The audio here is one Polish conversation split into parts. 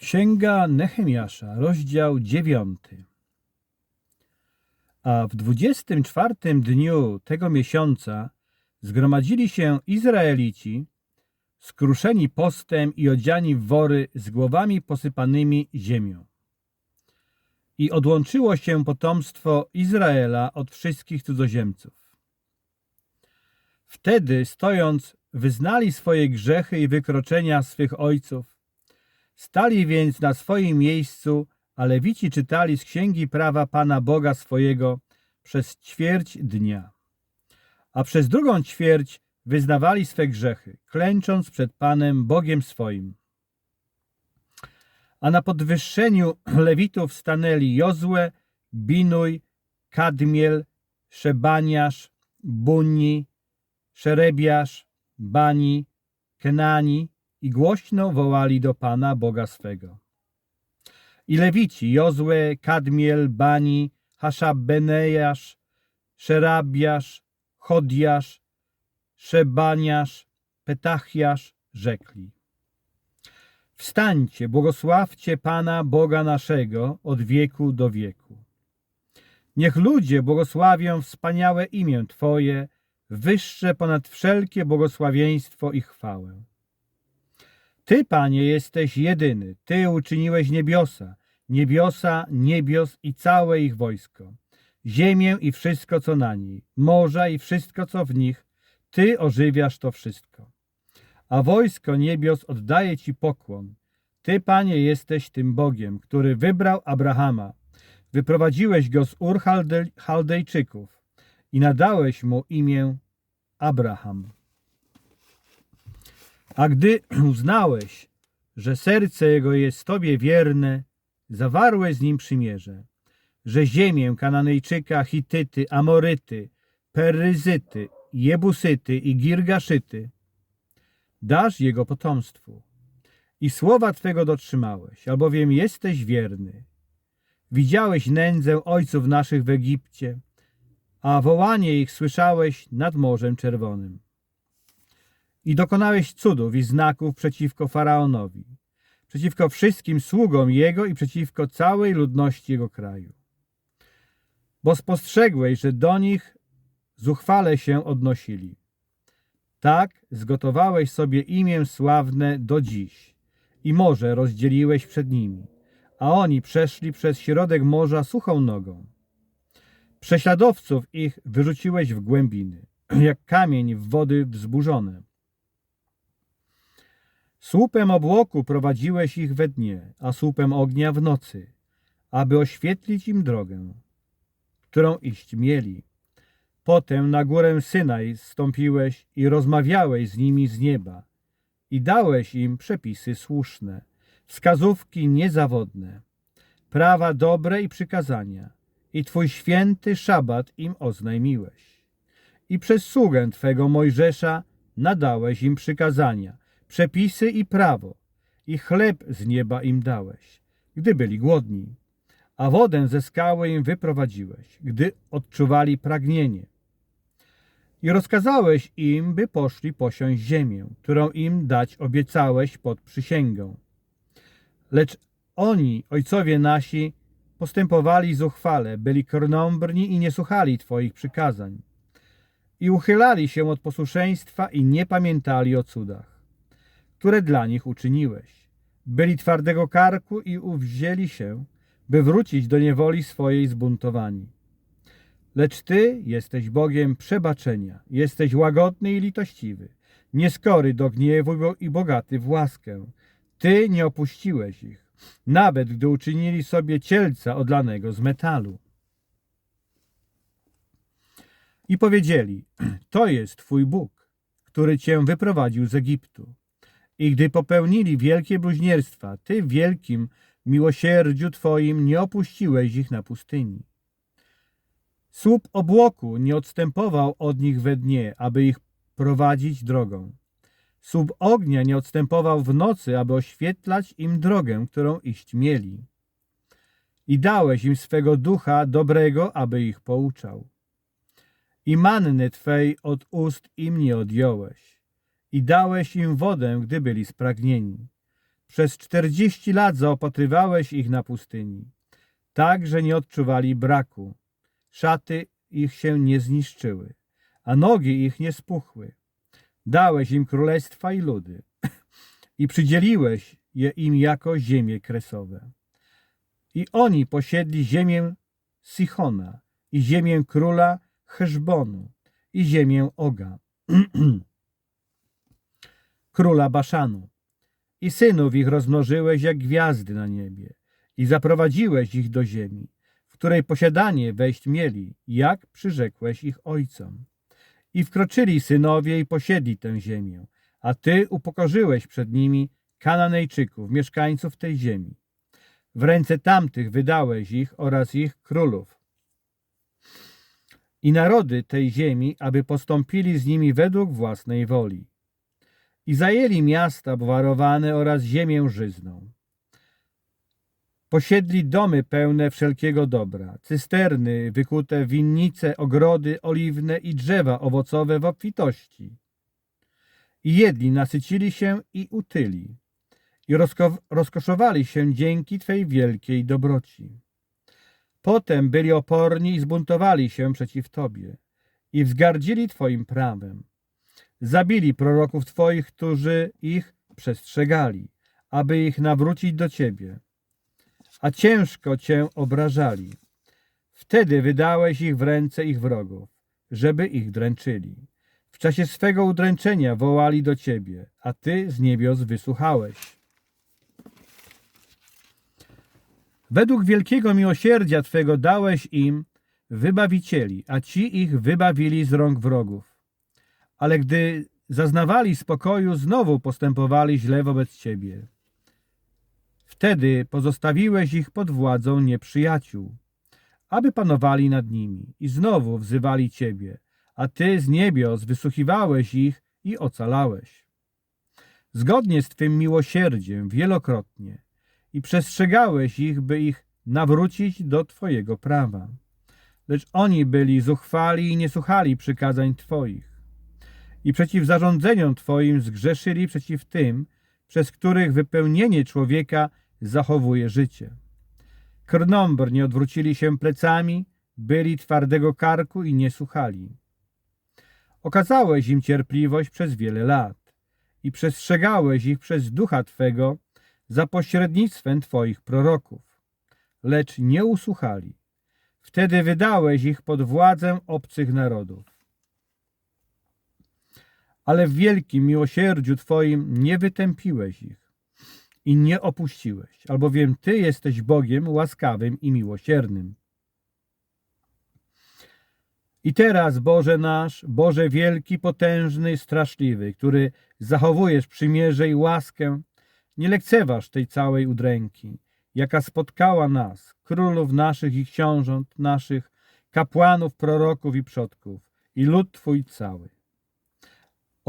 Księga Nehemiasza, rozdział dziewiąty. A w dwudziestym czwartym dniu tego miesiąca zgromadzili się Izraelici, skruszeni postem i odziani w wory z głowami posypanymi ziemią. I odłączyło się potomstwo Izraela od wszystkich cudzoziemców. Wtedy, stojąc, wyznali swoje grzechy i wykroczenia swych ojców, Stali więc na swoim miejscu, a Lewici czytali z księgi prawa Pana Boga swojego przez ćwierć dnia. A przez drugą ćwierć wyznawali swe grzechy, klęcząc przed Panem Bogiem swoim. A na podwyższeniu Lewitów stanęli Jozue, Binuj, Kadmiel, Szebaniasz, Bunni, Szerebiasz, Bani, Kenani, i głośno wołali do Pana Boga swego. I Lewici, Jozue, Kadmiel, Bani, Hashabbenejasz, Szerabiasz, Chodiasz, Szebaniasz, Petachiasz rzekli. Wstańcie, błogosławcie Pana Boga naszego od wieku do wieku. Niech ludzie błogosławią wspaniałe imię Twoje, wyższe ponad wszelkie błogosławieństwo i chwałę. Ty, Panie, jesteś jedyny. Ty uczyniłeś niebiosa, niebiosa, niebios i całe ich wojsko, ziemię i wszystko, co na niej, morza i wszystko, co w nich. Ty ożywiasz to wszystko. A wojsko niebios oddaje Ci pokłon. Ty, Panie, jesteś tym Bogiem, który wybrał Abrahama. Wyprowadziłeś go z Ur Chaldej- Chaldejczyków i nadałeś mu imię Abraham. A gdy uznałeś, że serce jego jest Tobie wierne, zawarłeś z nim przymierze, że ziemię Kananejczyka, Hityty, Amoryty, Peryzyty, Jebusyty i Girgaszyty dasz jego potomstwu. I słowa Twego dotrzymałeś, albowiem jesteś wierny. Widziałeś nędzę ojców naszych w Egipcie, a wołanie ich słyszałeś nad Morzem Czerwonym i dokonałeś cudów i znaków przeciwko Faraonowi, przeciwko wszystkim sługom jego i przeciwko całej ludności jego kraju. Bo spostrzegłeś, że do nich zuchwale się odnosili. Tak zgotowałeś sobie imię sławne do dziś i morze rozdzieliłeś przed nimi, a oni przeszli przez środek morza suchą nogą. Prześladowców ich wyrzuciłeś w głębiny, jak kamień w wody wzburzone. Słupem obłoku prowadziłeś ich we dnie, a słupem ognia w nocy, aby oświetlić im drogę, którą iść mieli. Potem na górę Synaj stąpiłeś i rozmawiałeś z nimi z nieba i dałeś im przepisy słuszne, wskazówki niezawodne, prawa dobre i przykazania i Twój święty szabat im oznajmiłeś. I przez sługę Twego Mojżesza nadałeś im przykazania, przepisy i prawo, i chleb z nieba im dałeś, gdy byli głodni, a wodę ze skały im wyprowadziłeś, gdy odczuwali pragnienie. I rozkazałeś im, by poszli posiąść ziemię, którą im dać obiecałeś pod przysięgą. Lecz oni, ojcowie nasi, postępowali zuchwale, byli krnąbrni i nie słuchali Twoich przykazań. I uchylali się od posłuszeństwa i nie pamiętali o cudach które dla nich uczyniłeś. Byli twardego karku i uwzięli się, by wrócić do niewoli swojej zbuntowani. Lecz Ty jesteś Bogiem przebaczenia, jesteś łagodny i litościwy, nieskory do gniewu i bogaty w łaskę. Ty nie opuściłeś ich, nawet gdy uczynili sobie cielca odlanego z metalu. I powiedzieli, to jest Twój Bóg, który Cię wyprowadził z Egiptu. I gdy popełnili wielkie bluźnierstwa, Ty wielkim miłosierdziu Twoim nie opuściłeś ich na pustyni. Słup obłoku nie odstępował od nich we dnie, aby ich prowadzić drogą. Słup ognia nie odstępował w nocy, aby oświetlać im drogę, którą iść mieli. I dałeś im swego ducha dobrego, aby ich pouczał. I manny Twej od ust im nie odjąłeś i dałeś im wodę, gdy byli spragnieni. Przez czterdzieści lat zaopatrywałeś ich na pustyni, tak, że nie odczuwali braku. Szaty ich się nie zniszczyły, a nogi ich nie spuchły. Dałeś im królestwa i ludy i przydzieliłeś je im jako ziemie kresowe. I oni posiedli ziemię Sichona i ziemię króla Heszbonu i ziemię Oga, króla Baszanu. I synów ich rozmnożyłeś jak gwiazdy na niebie i zaprowadziłeś ich do ziemi, w której posiadanie wejść mieli, jak przyrzekłeś ich ojcom. I wkroczyli synowie i posiedli tę ziemię, a ty upokorzyłeś przed nimi Kananejczyków, mieszkańców tej ziemi. W ręce tamtych wydałeś ich oraz ich królów. I narody tej ziemi, aby postąpili z nimi według własnej woli. I zajęli miasta obwarowane oraz ziemię żyzną. Posiedli domy pełne wszelkiego dobra, cysterny wykute, winnice, ogrody oliwne i drzewa owocowe w obfitości. I jedli, nasycili się i utyli. I rozko- rozkoszowali się dzięki Twej wielkiej dobroci. Potem byli oporni i zbuntowali się przeciw Tobie i wzgardzili Twoim prawem. Zabili proroków Twoich, którzy ich przestrzegali, aby ich nawrócić do Ciebie. A ciężko Cię obrażali. Wtedy wydałeś ich w ręce ich wrogów, żeby ich dręczyli. W czasie swego udręczenia wołali do Ciebie, a Ty z niebios wysłuchałeś. Według wielkiego miłosierdzia Twego dałeś im wybawicieli, a ci ich wybawili z rąk wrogów. Ale gdy zaznawali spokoju, znowu postępowali źle wobec Ciebie. Wtedy pozostawiłeś ich pod władzą nieprzyjaciół, aby panowali nad nimi i znowu wzywali Ciebie, a Ty z niebios wysłuchiwałeś ich i ocalałeś. Zgodnie z Twym miłosierdziem wielokrotnie i przestrzegałeś ich, by ich nawrócić do Twojego prawa. Lecz oni byli zuchwali i nie słuchali przykazań Twoich. I przeciw zarządzeniom Twoim zgrzeszyli przeciw tym, przez których wypełnienie człowieka zachowuje życie. Krnąbr nie odwrócili się plecami, byli twardego karku i nie słuchali. Okazałeś im cierpliwość przez wiele lat i przestrzegałeś ich przez ducha Twego za pośrednictwem Twoich proroków. Lecz nie usłuchali. Wtedy wydałeś ich pod władzę obcych narodów. Ale w wielkim miłosierdziu Twoim nie wytępiłeś ich i nie opuściłeś, albowiem Ty jesteś Bogiem łaskawym i miłosiernym. I teraz, Boże nasz, Boże wielki, potężny, straszliwy, który zachowujesz przymierze i łaskę, nie lekceważ tej całej udręki, jaka spotkała nas, królów naszych i książąt naszych, kapłanów, proroków i przodków, i lud Twój cały.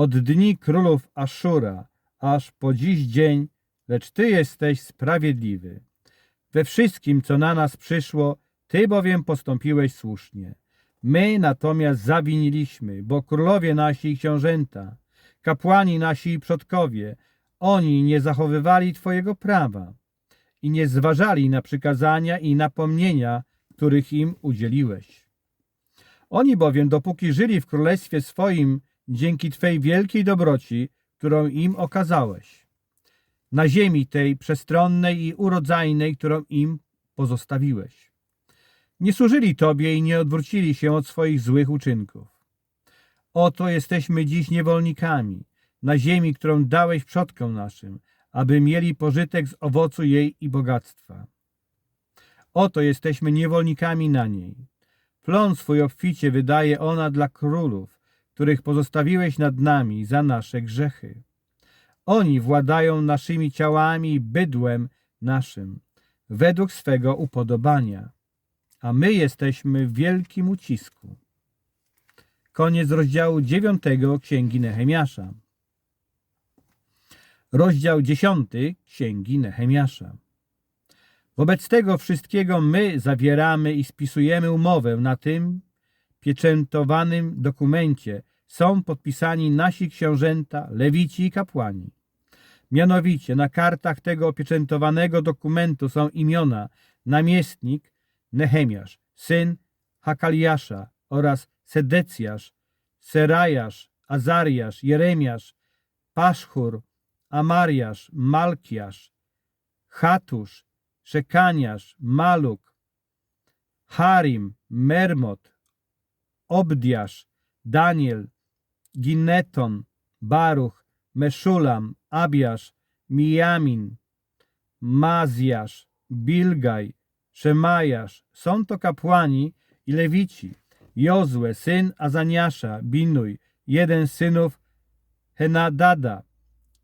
Od dni królów Aszura, aż po dziś dzień, lecz Ty jesteś sprawiedliwy. We wszystkim, co na nas przyszło, Ty bowiem postąpiłeś słusznie. My natomiast zawiniliśmy, bo królowie nasi i książęta, kapłani nasi i przodkowie, oni nie zachowywali Twojego prawa i nie zważali na przykazania i napomnienia, których im udzieliłeś. Oni bowiem, dopóki żyli w królestwie swoim, dzięki Twej wielkiej dobroci, którą im okazałeś, na ziemi tej przestronnej i urodzajnej, którą im pozostawiłeś. Nie służyli Tobie i nie odwrócili się od swoich złych uczynków. Oto jesteśmy dziś niewolnikami na ziemi, którą dałeś przodkom naszym, aby mieli pożytek z owocu jej i bogactwa. Oto jesteśmy niewolnikami na niej. Plon swój obficie wydaje ona dla królów, których pozostawiłeś nad nami za nasze grzechy. Oni władają naszymi ciałami bydłem naszym, według swego upodobania, a my jesteśmy w wielkim ucisku. Koniec rozdziału dziewiątego Księgi Nehemiasza. Rozdział dziesiąty Księgi Nehemiasza. Wobec tego wszystkiego my zawieramy i spisujemy umowę na tym pieczętowanym dokumencie. Są podpisani nasi książęta, lewici i kapłani. Mianowicie na kartach tego opieczętowanego dokumentu są imiona namiestnik Nehemiasz, syn Hakaliasza oraz Sedecjasz, Serajasz, Azariasz, Jeremiasz, Paszchur, Amariasz, Malkiasz, Chatusz, Szekaniasz, Maluk, Harim, Mermot, Obdiasz, Daniel, Gineton, Baruch, Meszulam, Abiasz, Mijamin, Mazjasz, Bilgaj, Szemajasz. Są to kapłani i lewici. Jozue, syn Azaniasza, Binuj, jeden z synów Henadada,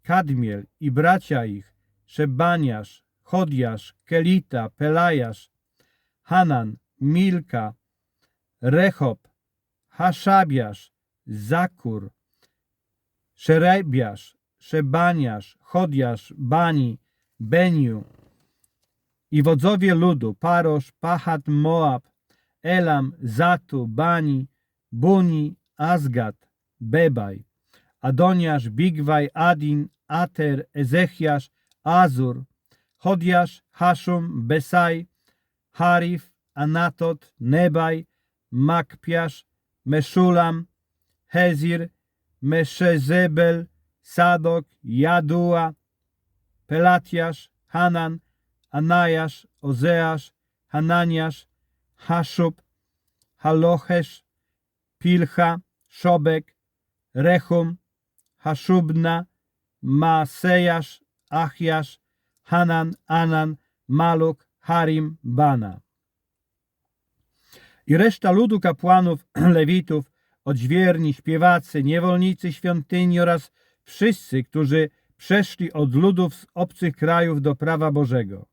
Kadmiel i bracia ich, Szebaniasz, Chodiasz, Kelita, Pelajasz, Hanan, Milka, Rechob, Haszabiasz, Zakur, Szerebiasz, Szebaniasz, Chodiasz, Bani, Beniu i wodzowie ludu, Parosz, Pahat, Moab, Elam, Zatu, Bani, Buni, Azgat, Bebaj, Adoniasz, Bigwaj, Adin, Ater, Ezechiasz, Azur, Chodiasz, Haszum, Besaj, Harif, Anatot, Nebaj, Makpiasz, Meszulam, Hezir, Meszezebel, Sadok, Jadua, Pelatiasz, Hanan, Anajasz, Ozeasz, Hananiasz, Haszub, Halochesz, Pilcha, Szobek, Rechum, Haszubna, Maasejasz, Achiasz, Hanan, Anan, Maluk, Harim, Bana. I reszta ludu kapłanów, lewitów, odźwierni, śpiewacy, niewolnicy świątyni oraz wszyscy, którzy przeszli od ludów z obcych krajów do prawa Bożego.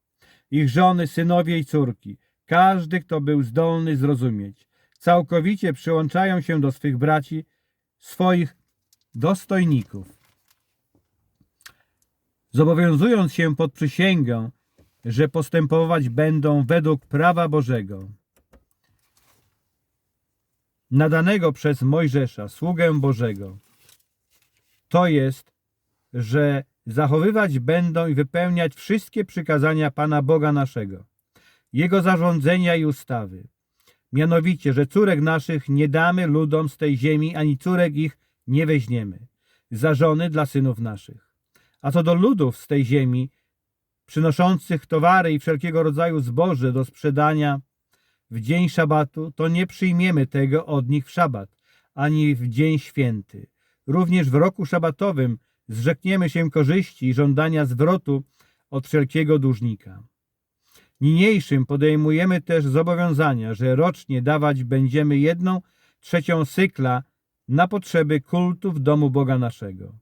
Ich żony, synowie i córki, każdy, kto był zdolny zrozumieć, całkowicie przyłączają się do swych braci, swoich dostojników. Zobowiązując się pod przysięgę, że postępować będą według prawa Bożego nadanego przez Mojżesza, sługę Bożego. To jest, że zachowywać będą i wypełniać wszystkie przykazania Pana Boga naszego, Jego zarządzenia i ustawy. Mianowicie, że córek naszych nie damy ludom z tej ziemi, ani córek ich nie weźmiemy, za żony dla synów naszych. A co do ludów z tej ziemi, przynoszących towary i wszelkiego rodzaju zboże do sprzedania, w dzień szabatu, to nie przyjmiemy tego od nich w szabat, ani w dzień święty. Również w roku szabatowym zrzekniemy się korzyści i żądania zwrotu od wszelkiego dłużnika. Niniejszym podejmujemy też zobowiązania, że rocznie dawać będziemy jedną trzecią cykla na potrzeby kultu w domu Boga naszego,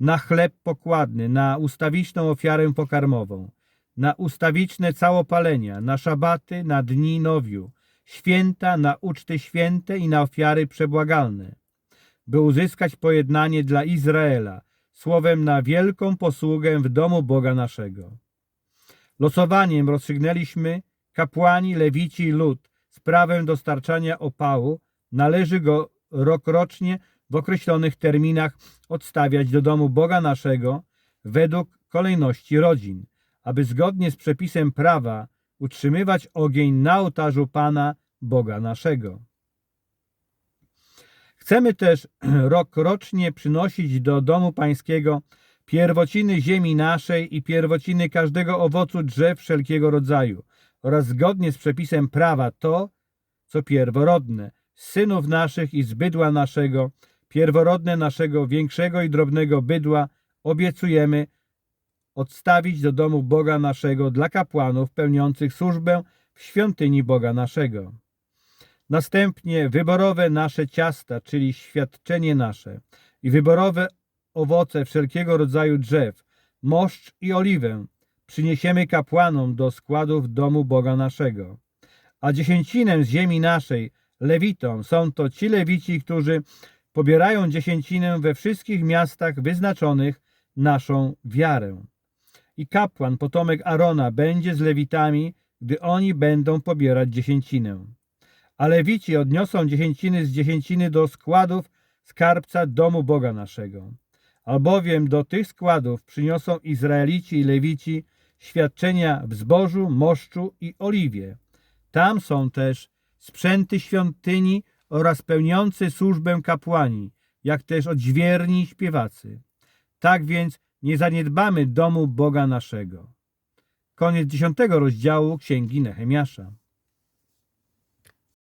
na chleb pokładny, na ustawiczną ofiarę pokarmową, na ustawiczne całopalenia, na szabaty, na dni nowiu, święta, na uczty święte i na ofiary przebłagalne, by uzyskać pojednanie dla Izraela, słowem na wielką posługę w domu Boga naszego. Losowaniem rozstrzygnęliśmy kapłani, lewici i lud sprawę dostarczania opału, należy go rokrocznie w określonych terminach odstawiać do domu Boga naszego według kolejności rodzin, aby zgodnie z przepisem prawa utrzymywać ogień na ołtarzu Pana Boga naszego. Chcemy też rokrocznie przynosić do domu pańskiego pierwociny ziemi naszej i pierwociny każdego owocu drzew wszelkiego rodzaju oraz zgodnie z przepisem prawa to, co pierworodne, synów naszych i z bydła naszego, pierworodne naszego większego i drobnego bydła obiecujemy odstawić do domu Boga naszego dla kapłanów pełniących służbę w świątyni Boga naszego. Następnie wyborowe nasze ciasta, czyli świadczenie nasze i wyborowe owoce wszelkiego rodzaju drzew, moszcz i oliwę przyniesiemy kapłanom do składów domu Boga naszego. A dziesięcinę z ziemi naszej lewitom są to ci lewici, którzy pobierają dziesięcinę we wszystkich miastach wyznaczonych naszą wiarę. I kapłan, potomek Arona, będzie z lewitami, gdy oni będą pobierać dziesięcinę. A lewici odniosą dziesięciny z dziesięciny do składów skarbca domu Boga naszego. albowiem do tych składów przyniosą Izraelici i Lewici świadczenia w zbożu, moszczu i oliwie. Tam są też sprzęty świątyni oraz pełniący służbę kapłani, jak też odźwierni i śpiewacy. Tak więc nie zaniedbamy domu Boga naszego. Koniec dziesiątego rozdziału Księgi Nehemiasza.